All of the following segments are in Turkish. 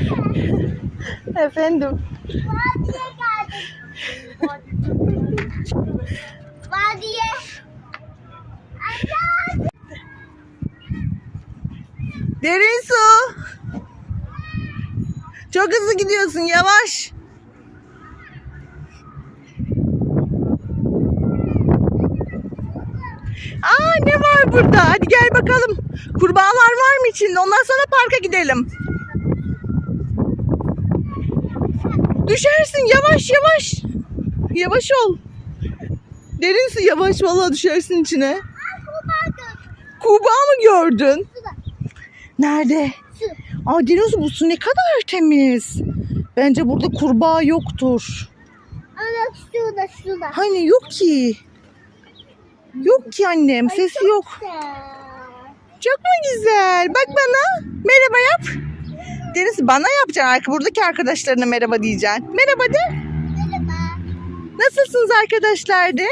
Efendim. Vadiye geldik. Vadiye. Derin su. Çok hızlı gidiyorsun yavaş. Aa ne var burada? Hadi gel bakalım. Kurbağalar var mı içinde? Ondan sonra parka gidelim. Düşersin yavaş yavaş. Yavaş ol. Derin su yavaş vallahi düşersin içine. Kuba mı gördün? Nerede? Aa bu su ne kadar temiz. Bence burada kurbağa yoktur. Ana şurada şurada. Hani yok ki. Yok ki annem sesi yok. Çok mu güzel? Bak bana. Merhaba yap. Deniz bana yapacaksın. Buradaki arkadaşlarına merhaba diyeceksin. Merhaba de. Merhaba. Nasılsınız arkadaşlar de.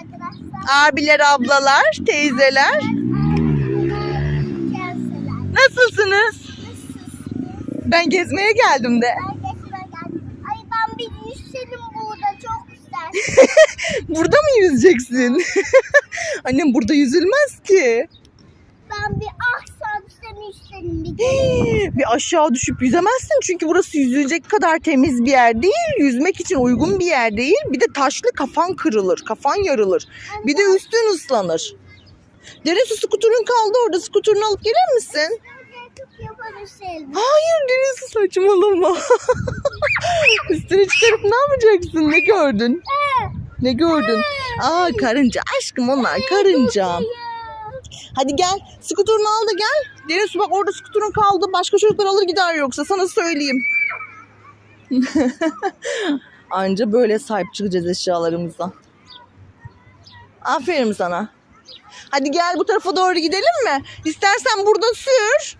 Arkadaşlar? Abiler, ablalar, teyzeler. Nasılsınız? Ben gezmeye geldim de. Ben geçime geldim. Ay ben bir yüzelim burada çok güzel. Burada mı yüzeceksin? Annem burada yüzülmez ki. Bir aşağı düşüp yüzemezsin çünkü burası yüzülecek kadar temiz bir yer değil. Yüzmek için uygun bir yer değil. Bir de taşlı kafan kırılır, kafan yarılır. Bir de üstün ıslanır. Derin su skuturun kaldı orada. Skuturunu alıp gelir misin? Hayır su saçmalama. Üstünü çıkarıp ne yapacaksın? Ne gördün? Ne gördün? Aa karınca. Aşkım onlar karınca. Hadi gel. Skuturunu al da gel. Su bak orada skuturun kaldı. Başka çocuklar alır gider yoksa sana söyleyeyim. Anca böyle sahip çıkacağız eşyalarımıza. Aferin sana. Hadi gel bu tarafa doğru gidelim mi? İstersen burada sür.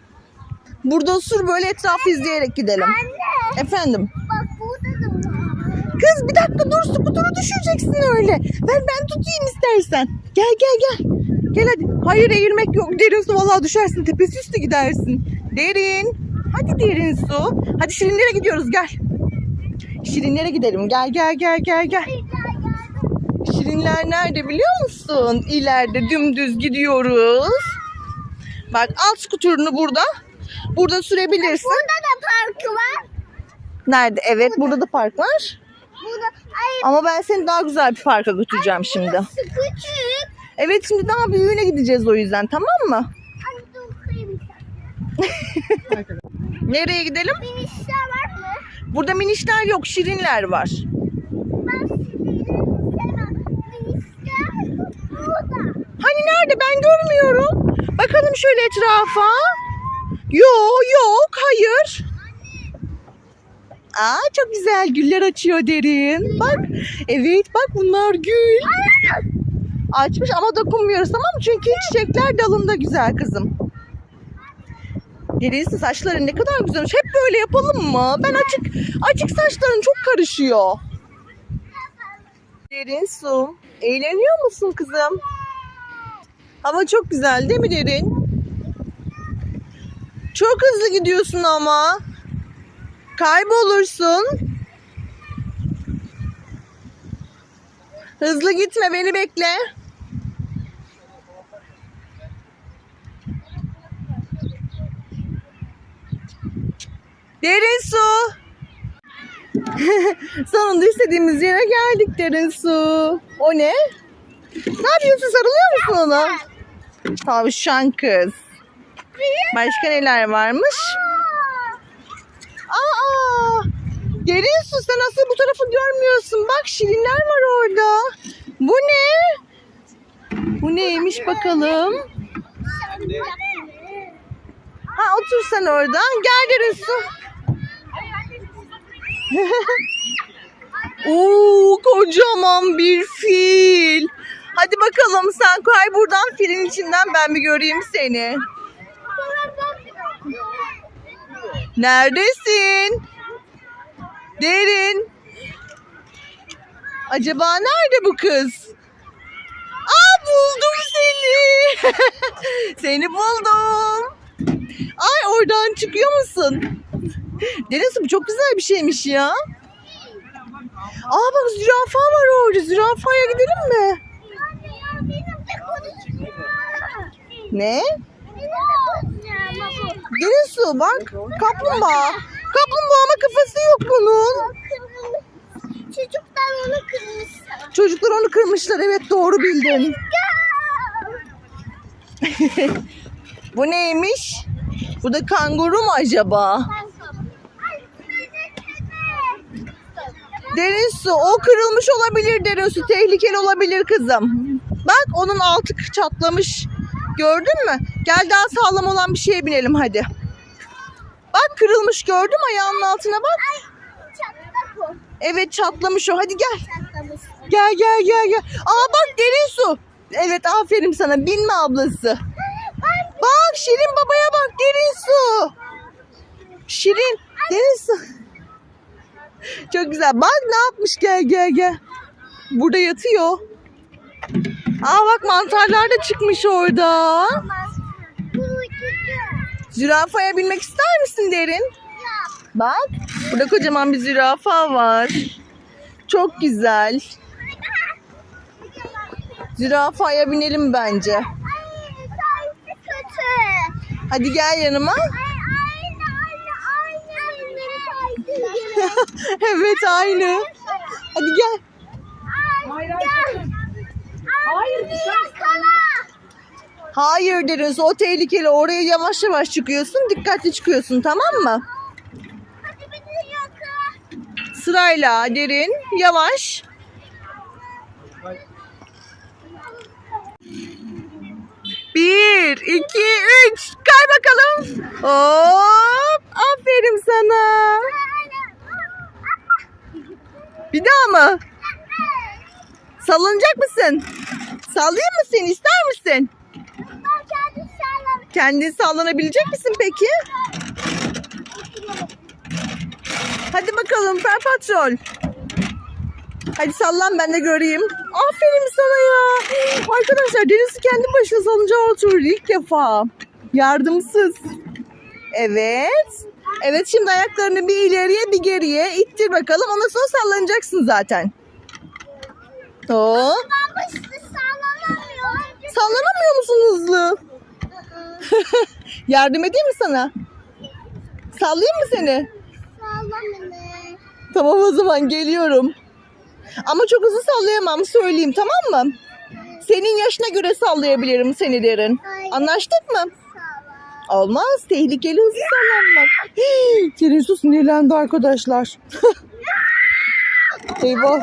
Burada sür böyle etrafı izleyerek gidelim. Anne Efendim. bak burada da var. Kız bir dakika dur skuturu düşüreceksin öyle. Ver ben tutayım istersen. Gel gel gel. Gel hadi. Hayır eğilmek yok. Derin su vallahi düşersin. Tepesi üstü gidersin. Derin. Hadi derin su. Hadi şirinlere gidiyoruz gel. Şirinlere gidelim. Gel gel gel gel gel. Şirinler nerede biliyor musun? İleride dümdüz gidiyoruz. Bak al skuturunu burada. Burada sürebilirsin. Burada da parkı var. Nerede? Evet burada da park var. Burada ay Ama ben seni daha güzel bir parka götüreceğim şimdi. burası küçük. Evet şimdi daha büyüğüne gideceğiz o yüzden tamam mı? Nereye gidelim? Minişler var mı? Burada minişler yok, şirinler var. Ben sizi istemem. Minişler burada. Hani nerede ben görmüyorum. Bakalım şöyle etrafa. Yok yok hayır. Aa çok güzel güller açıyor derin. Bak evet bak bunlar gül. Açmış ama dokunmuyoruz tamam? Çünkü çiçekler dalında güzel kızım. Derin saçların ne kadar güzelmiş. Hep böyle yapalım mı? Ben açık açık saçların çok karışıyor. Derin su. Eğleniyor musun kızım? Hava çok güzel değil mi Derin? Çok hızlı gidiyorsun ama. Kaybolursun. Hızlı gitme beni bekle. Derin su. Sonunda istediğimiz yere geldik derin su. O ne? Ne yapıyorsun? Sarılıyor musun ona? Tavşan kız. Başka neler varmış? Aa! Derin su sen nasıl bu tarafı görmüyorsun? Bak şirinler var orada. Bu ne? Bu neymiş bakalım? Ha otur sen orada. Gel derin su. Oo kocaman bir fil. Hadi bakalım sen kay buradan filin içinden ben bir göreyim seni. Neredesin? Derin. Acaba nerede bu kız? Aa buldum seni. seni buldum. Ay oradan çıkıyor musun? Deniz bu çok güzel bir şeymiş ya. Aa bak zürafa var orada. Zürafaya gidelim mi? Ne? Deniz bak. Kaplumbağa. Kaplumbağa ama kafası yok bunun. Çocuklar onu kırmış. Çocuklar onu kırmışlar. Evet doğru bildin. Bu neymiş? Bu da kanguru mu acaba? Deniz su o kırılmış olabilir Deniz su tehlikeli olabilir kızım. Bak onun altı çatlamış. Gördün mü? Gel daha sağlam olan bir şeye binelim hadi. Bak kırılmış gördün mü ayağının altına bak. Çatlak. Evet çatlamış o hadi gel. Çatlamış. Gel gel gel gel. Aa bak derin su. Evet aferin sana binme ablası. Bak Şirin babaya bak derin su. Şirin derin su. Çok güzel. Bak ne yapmış gel gel gel. Burada yatıyor. Aa bak mantarlar da çıkmış orada. Zürafaya binmek ister misin derin? Bak burada kocaman bir zürafa var. Çok güzel. Zürafaya binelim bence. Hadi gel yanıma. Ay aynı aynı aynı. Benim sayısı evet aynı. Hadi gel. Ay gel. Hayır yakala. Hayır deriz o tehlikeli. Oraya yavaş yavaş çıkıyorsun. Dikkatli çıkıyorsun tamam mı? Sırayla derin yavaş. Bir, iki, üç. Kay bakalım. Hop. Aferin sana. Bir daha mı? Sallanacak mısın? Sallayayım mı seni? ister misin? Kendin sallanabilecek misin peki? Hadi bakalım Per Patrol. Hadi sallan ben de göreyim. Aferin sana ya. Arkadaşlar Deniz kendi başına salıncağa oturur ilk defa. Yardımsız. Evet. Evet şimdi ayaklarını bir ileriye bir geriye ittir bakalım. Ondan sonra sallanacaksın zaten. Hop. Ben. Sallanamıyor musun hızlı? Yardım edeyim mi sana? Sallayayım mı seni? Sağlamını. Tamam o zaman geliyorum. Ama çok hızlı sallayamam söyleyeyim tamam mı? Senin yaşına göre sallayabilirim seni derin. Anlaştık mı? Olmaz. Tehlikeli hızlı sallanmak. Su sinirlendi arkadaşlar. Eyvah.